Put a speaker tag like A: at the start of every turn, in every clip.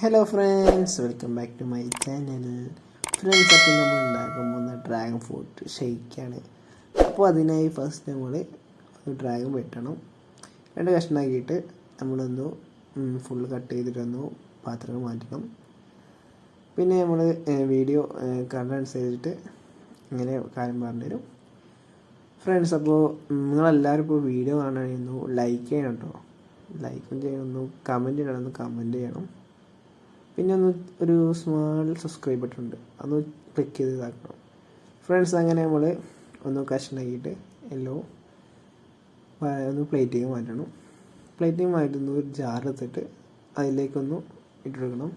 A: Hello friends welcome back to my channel friends അപ്പോൾ നമ്മൾ ഉണ്ടാക്കാൻ പോകുന്ന ഡ്രാഗൺ ഫ്രൂട്ട് ഷെയ്ക്കാണ് അപ്പോൾ അതിനായി ഫസ്റ്റ് നമ്മൾ ഡ്രാഗൺ വെട്ടണം. രണ്ട് കഷ്ണമാക്കിയിട്ട് നമ്മളൊന്ന് ഫുൾ കട്ട് ചെയ്തിട്ടൊന്ന് പാത്രം മാറ്റണം പിന്നെ നമ്മൾ വീഡിയോ കണ്ടനുസരിച്ചിട്ട് ഇങ്ങനെ കാര്യം പറഞ്ഞുതരും. ഫ്രണ്ട്സ് അപ്പോൾ നിങ്ങളെല്ലാവരും ഇപ്പോൾ വീഡിയോ കാണണമെന്ന് ലൈക്ക് ചെയ്യണം കേട്ടോ. ലൈക്കും ചെയ്യണം ഒന്ന് കമന്റ് ചെയ്യണം ഒന്ന് കമന്റ് ചെയ്യണം. പിന്നെ ഒന്ന് ഒരു സ്മാൾ സബ്സ്ക്രൈബ് ബട്ടൺ ഉണ്ട്. അതൊന്ന് ക്ലിക്ക് ചെയ്ത് ഇതാക്കണം. ഫ്രണ്ട്സ് അങ്ങനെ നമ്മൾ ഒന്ന് കഷ്ണാക്കിയിട്ട് എല്ലോ ഒന്ന് പ്ലേറ്റിലേക്ക് മാറ്റണം. പ്ലേറ്റിലേക്ക് മാറ്റുന്ന ഒരു ജാറെടുത്തിട്ട് അതിലേക്കൊന്ന് ഇട്ടെടുക്കണം.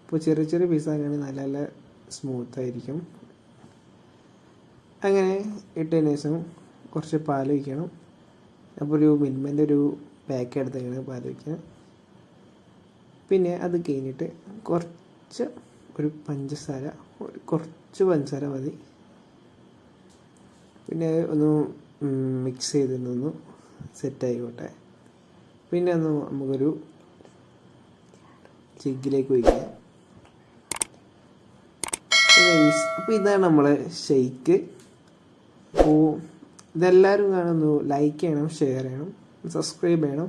A: അപ്പോൾ ചെറിയ ചെറിയ പീസ് പീസാക്കുകയാണെങ്കിൽ നല്ല നല്ല സ്മൂത്ത് ആയിരിക്കും. അങ്ങനെ ഇട്ടതിന് ശേഷം കുറച്ച് പാൽ വയ്ക്കണം അപ്പോൾ ഒരു മിൽമന്റെ ഒരു പാക്ക് എടുത്തേക്കാണ് പാൽ വയ്ക്കുക പിന്നെ അത് കഴിഞ്ഞിട്ട് കുറച്ച് ഒരു പഞ്ചസാര കുറച്ച് പഞ്ചസാര മതി. പിന്നെ ഒന്ന് മിക്സ് ചെയ്തിട്ടൊന്ന് സെറ്റ് ആയിക്കോട്ടെ പിന്നെ ഒന്ന് നമുക്കൊരു ചിഗിലേക്ക് ഒഴിക്കാം. അപ്പോൾ ഇതാണ് നമ്മളെ ഷെയ്ക്ക് അപ്പോൾ ഇതെല്ലാവരും കാണുന്നു ലൈക്ക് ചെയ്യണം ഷെയർ ചെയ്യണം സബ്സ്ക്രൈബ് ചെയ്യണം.